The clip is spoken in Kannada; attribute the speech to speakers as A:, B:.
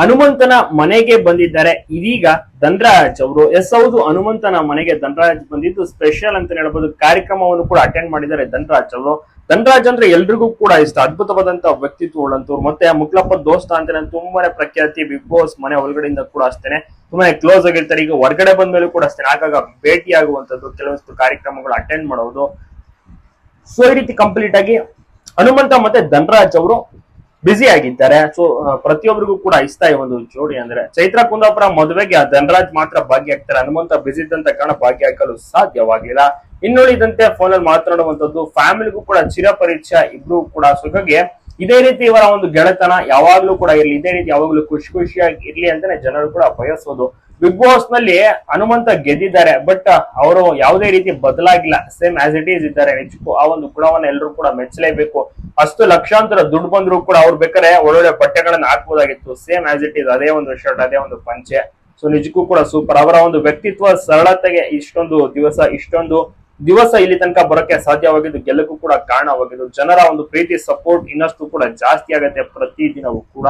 A: ಹನುಮಂತನ ಮನೆಗೆ ಬಂದಿದ್ದಾರೆ. ಇದೀಗ ಧನ್ರಾಜ್ ಅವರು. ಎಸ್ ಹೌದು, ಹನುಮಂತನ ಮನೆಗೆ ಧನ್ರಾಜ್ ಬಂದಿದ್ದು ಸ್ಪೆಷಲ್ ಅಂತ ಹೇಳ್ಬೋದು. ಕಾರ್ಯಕ್ರಮವನ್ನು ಕೂಡ ಅಟೆಂಡ್ ಮಾಡಿದ್ದಾರೆ ಧನ್ರಾಜ್ ಅವರು. ಧನ್ರಾಜ್ ಅಂದ್ರೆ ಎಲ್ರಿಗೂ ಕೂಡ ಇಷ್ಟ. ಅದ್ಭುತವಾದಂತ ವ್ಯಕ್ತಿತ್ವ ಉಳ್ಳಂತವ್ರು ಮತ್ತೆ ಮುಕ್ಲಪ್ಪ ದೋಸ್ತ ಅಂತಾನೆ ತುಂಬಾನೇ ಪ್ರಖ್ಯಾತಿ ಬಿಗ್ ಬಾಸ್ ಮನೆ ಒಳಗಡೆಯಿಂದ ಕೂಡ ಅಷ್ಟೇನೆ. ತುಂಬಾನೇ ಕ್ಲೋಸ್ ಆಗಿರ್ತಾರೆ. ಈಗ ಹೊರಗಡೆ ಬಂದ ಮೇಲೂ ಕೂಡ ಅಷ್ಟೇ ಆಗಾಗ ಭೇಟಿ ಆಗುವಂತದ್ದು ಕಾರ್ಯಕ್ರಮಗಳು ಅಟೆಂಡ್ ಮಾಡೋದು. ಸೊ ಈ ರೀತಿ ಕಂಪ್ಲೀಟ್ ಆಗಿ ಹನುಮಂತ ಮತ್ತೆ ಧನರಾಜ್ ಅವರು ಬ್ಯುಸಿ ಆಗಿದ್ದಾರೆ. ಸೊ ಪ್ರತಿಯೊಬ್ಬರಿಗೂ ಕೂಡ ಇಷ್ಟ ಈ ಒಂದು ಜೋಡಿ ಅಂದ್ರೆ ಚೈತ್ರ ಕುಂದಾಪುರ ಮದುವೆಗೆ ಆ ಧನರಾಜ್ ಮಾತ್ರ ಭಾಗಿಯಾಗ್ತಾರೆ. ಹನುಮಂತ ಬ್ಯುಸಿ ಇದ್ದಂತ ಕಾರಣ ಭಾಗಿಯಾಗಲು ಸಾಧ್ಯವಾಗಿಲ್ಲ. ಇನ್ನುಳಿದಂತೆ ಫೋನ್ ಅಲ್ಲಿ ಮಾತನಾಡುವಂತದ್ದು ಫ್ಯಾಮಿಲಿಗೂ ಕೂಡ ಚಿರಪರಿಚಯ ಇಬ್ರು ಕೂಡ. ಸುಖಗೆ ಇದೇ ರೀತಿ ಇವರ ಒಂದು ಗೆಳೆತನ ಯಾವಾಗ್ಲೂ ಕೂಡ ಇರ್ಲಿ. ಇದೇ ರೀತಿ ಯಾವಾಗ್ಲೂ ಖುಷಿ ಖುಷಿಯಾಗಿ ಇರ್ಲಿ ಅಂತಾನೆ ಜನರು ಕೂಡ ಬಯಸೋದು. ಬಿಗ್ ಬಾಸ್ನಲ್ಲಿ ಹನುಮಂತ ಗೆದ್ದಿದ್ದಾರೆ, ಬಟ್ ಅವರು ಯಾವುದೇ ರೀತಿ ಬದಲಾಗಿಲ್ಲ. ಸೇಮ್ ಆಸ್ ಇಟ್ ಈಸ್ ಇದ್ದಾರೆ. ನಿಜಕ್ಕೂ ಆ ಒಂದು ಗುಣವನ್ನ ಎಲ್ಲರೂ ಕೂಡ ಮೆಚ್ಚಲೇಬೇಕು. ಅಷ್ಟು ಲಕ್ಷಾಂತರ ದುಡ್ಡು ಬಂದ್ರು ಕೂಡ ಅವ್ರು ಬೇಕಾದ್ರೆ ಒಳ್ಳೊಳ್ಳೆ ಬಟ್ಟೆಗಳನ್ನ ಹಾಕ್ಬೋದಾಗಿತ್ತು. ಸೇಮ್ ಆಸ್ ಇಟ್ ಈಸ್ ಅದೇ ಒಂದು ಶರ್ಟ್ ಅದೇ ಒಂದು ಪಂಚೆ. ಸೊ ನಿಜಕ್ಕೂ ಕೂಡ ಸೂಪರ್ ಅವರ ಒಂದು ವ್ಯಕ್ತಿತ್ವ ಸರಳತೆಗೆ ಇಷ್ಟೊಂದು ದಿವಸ ಇಷ್ಟೊಂದು ದಿವಸ ಇಲ್ಲಿ ತನಕ ಬರೋಕೆ ಸಾಧ್ಯವಾಗಿದ್ದು, ಗೆಲ್ಲಕ್ಕೂ ಕೂಡ ಕಾರಣವಾಗಿದ್ದು, ಜನರ ಒಂದು ಪ್ರೀತಿ ಸಪೋರ್ಟ್ ಇನ್ನಷ್ಟು ಕೂಡ ಜಾಸ್ತಿ ಆಗುತ್ತೆ ಪ್ರತಿ ದಿನವೂ ಕೂಡ.